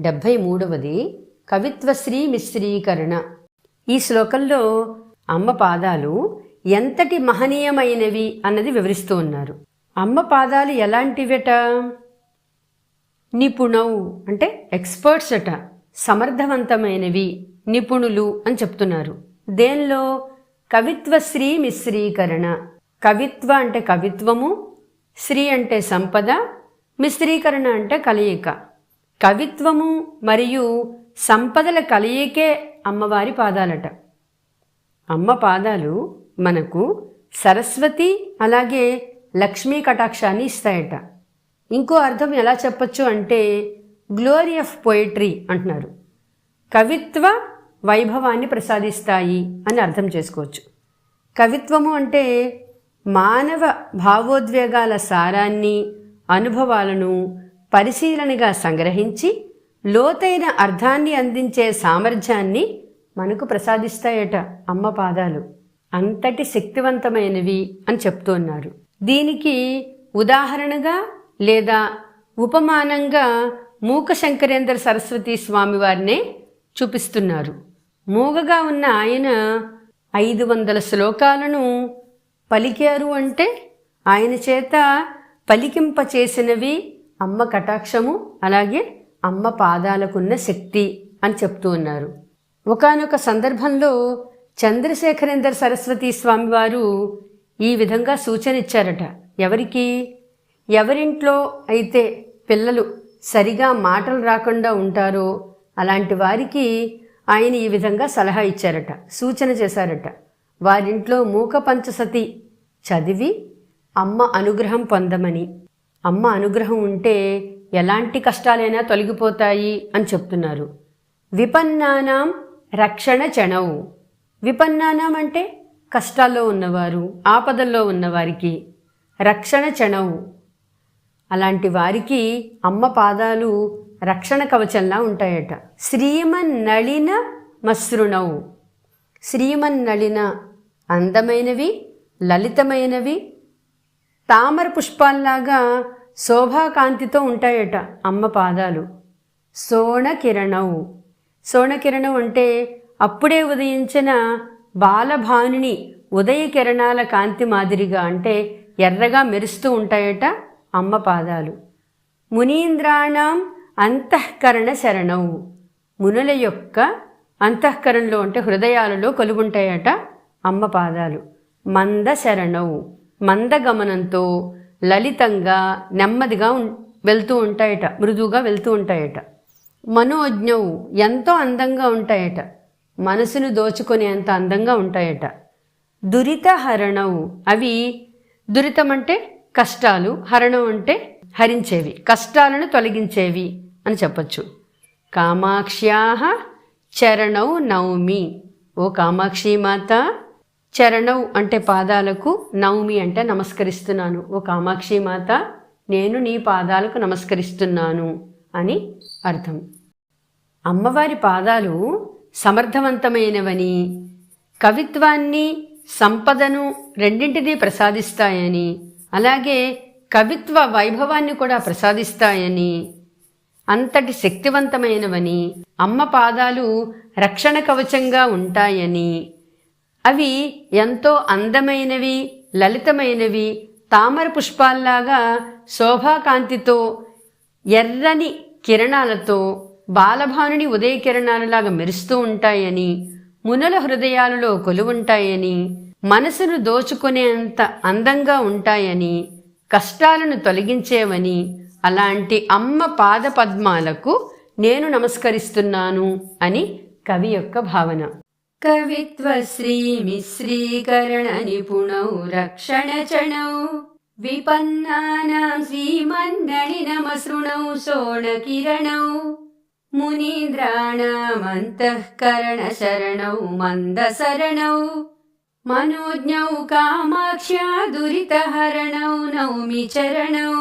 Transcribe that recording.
డెబ్భై మూడవది కవిత్వశ్రీ మిశ్రీకరణ. ఈ శ్లోకంలో అమ్మ పాదాలు ఎంతటి మహనీయమైనవి అన్నది వివరిస్తూ ఉన్నారు. అమ్మ పాదాలు ఎలాంటివట? నిపుణవు అంటే ఎక్స్పర్ట్స్ అట సమర్థవంతమైనవి నిపుణులు అని చెప్తున్నారు. దేనిలో? కవిత్వశ్రీ మిశ్రీకరణ. కవిత్వ అంటే కవిత్వము శ్రీ అంటే సంపద మిశ్రీకరణ అంటే కలయిక. కవిత్వము మరియు సంపదల కలయికే అమ్మవారి పాదాలట. అమ్మ పాదాలు మనకు సరస్వతి అలాగే లక్ష్మీ కటాక్షాన్ని ఇస్తాయట. ఇంకో అర్థం ఎలా చెప్పచ్చు అంటే గ్లోరీ ఆఫ్ పోయిట్రీ అంటున్నారు. కవిత్వ వైభవాన్ని ప్రసాదిస్తాయి అని అర్థం చేసుకోవచ్చు. కవిత్వము అంటే మానవ భావోద్వేగాల సారాన్ని అనుభవాలను పరిశీలనగా సంగ్రహించి లోతైన అర్థాన్ని అందించే సామర్థ్యాన్ని మనకు ప్రసాదిస్తాయట అమ్మ పాదాలు. అంతటి శక్తివంతమైనవి అని చెప్తున్నారు దీనికి ఉదాహరణగా లేదా ఉపమానంగా మూక శంకరేంద్ర సరస్వతి స్వామి వారినే చూపిస్తున్నారు. మూగగా ఉన్న ఆయన ఐదు వందల శ్లోకాలను పలికారు అంటే ఆయన చేత పలికింప చేసినవి అమ్మ కటాక్షము అలాగే అమ్మ పాదాలకున్న శక్తి అని చెప్తూ ఉన్నారు. ఒకనొక సందర్భంలో చంద్రశేఖరేందర్ సరస్వతి స్వామివారు ఈ విధంగా సూచన ఇచ్చారట ఎవరికి? ఎవరింట్లో అయితే పిల్లలు సరిగా మాటలు రాకుండా ఉంటారో అలాంటి వారికి ఆయన ఈ విధంగా సలహా ఇచ్చారట సూచన చేశారట. వారింట్లో మూక పంచసతి చదివి అమ్మ అనుగ్రహం పొందమని. అమ్మ అనుగ్రహం ఉంటే ఎలాంటి కష్టాలైనా తొలగిపోతాయి అని చెప్తున్నారు. విపన్నానాం రక్షణ చణవు. విపన్నానాం అంటే కష్టాల్లో ఉన్నవారు ఆపదల్లో ఉన్నవారికి రక్షణ చణవు. అలాంటి వారికి అమ్మ పాదాలు రక్షణ కవచంలా ఉంటాయట. శ్రీమన్నళిన నళిన శ్రీమన్నళిన నళిన అందమైనవి లలితమైనవి తామర పుష్పాల్లాగా శోభాకాంతితో ఉంటాయట అమ్మ పాదాలు. సోణకిరణవు సోణకిరణం అంటే అప్పుడే ఉదయించిన బాలభానుని ఉదయ కిరణాల కాంతి మాదిరిగా అంటే ఎర్రగా మెరుస్తూ ఉంటాయట అమ్మ పాదాలు. మునీంద్రాణం అంతఃకరణ శరణవు. మునుల యొక్క అంతఃకరణలో అంటే హృదయాలలో కొలుగుంటాయట అమ్మ పాదాలు. మంద శరణవు మందగమనంతో లలితంగా నెమ్మదిగా ఉం- వెళ్తూ ఉంటాయట మృదువుగా వెళ్తూ ఉంటాయట. మనోజ్ఞవు ఎంతో అందంగా ఉంటాయట మనసును దోచుకునేంత అందంగా ఉంటాయట. దురిత హరణవు అవి దురితం అంటే కష్టాలు హరణం అంటే హరించేవి కష్టాలను తొలగించేవి అని చెప్పచ్చు. కామాక్ష్యా చరణౌ నౌమి. ఓ కామాక్షి మాత చరణౌ అంటే పాదాలకు నౌమి అంటే నమస్కరిస్తున్నాను. ఓ కామాక్షి మాత నేను నీ పాదాలకు నమస్కరిస్తున్నాను అని అర్థం. అమ్మవారి పాదాలు సమర్థవంతమైనవని కవిత్వాన్ని సంపదను రెండింటినీ ప్రసాదిస్తాయని అలాగే కవిత్వ వైభవాన్ని కూడా ప్రసాదిస్తాయని అంతటి శక్తివంతమైనవని అమ్మ పాదాలు రక్షణ కవచంగా ఉంటాయని అవి ఎంతో అందమైనవి లలితమైనవి. తామర పుష్పాల్లాగా శోభాకాంతితో ఎర్రని కిరణాలతో బాలభానుని ఉదయ కిరణాలలాగా మెరుస్తూ ఉంటాయని మునుల హృదయాలలో కొలువుంటాయని మనసును దోచుకునేంత అందంగా ఉంటాయని కష్టాలను తొలగించేవని అలాంటి అమ్మ పాద పద్మాలకు నేను నమస్కరిస్తున్నాను అని కవి యొక్క భావన. कवित्वश्रीमिश्रीकरणनिपुणौ रक्षणचणौ विपन्नानां श्रीमन्नणिनमसृणौ शोणकिरणौ मुनीन्द्राणामन्तःकरणशरणौ मन्दसरणौ मनोज्ञौ कामाक्ष्या दुरितहरणौ नौमि चरणौ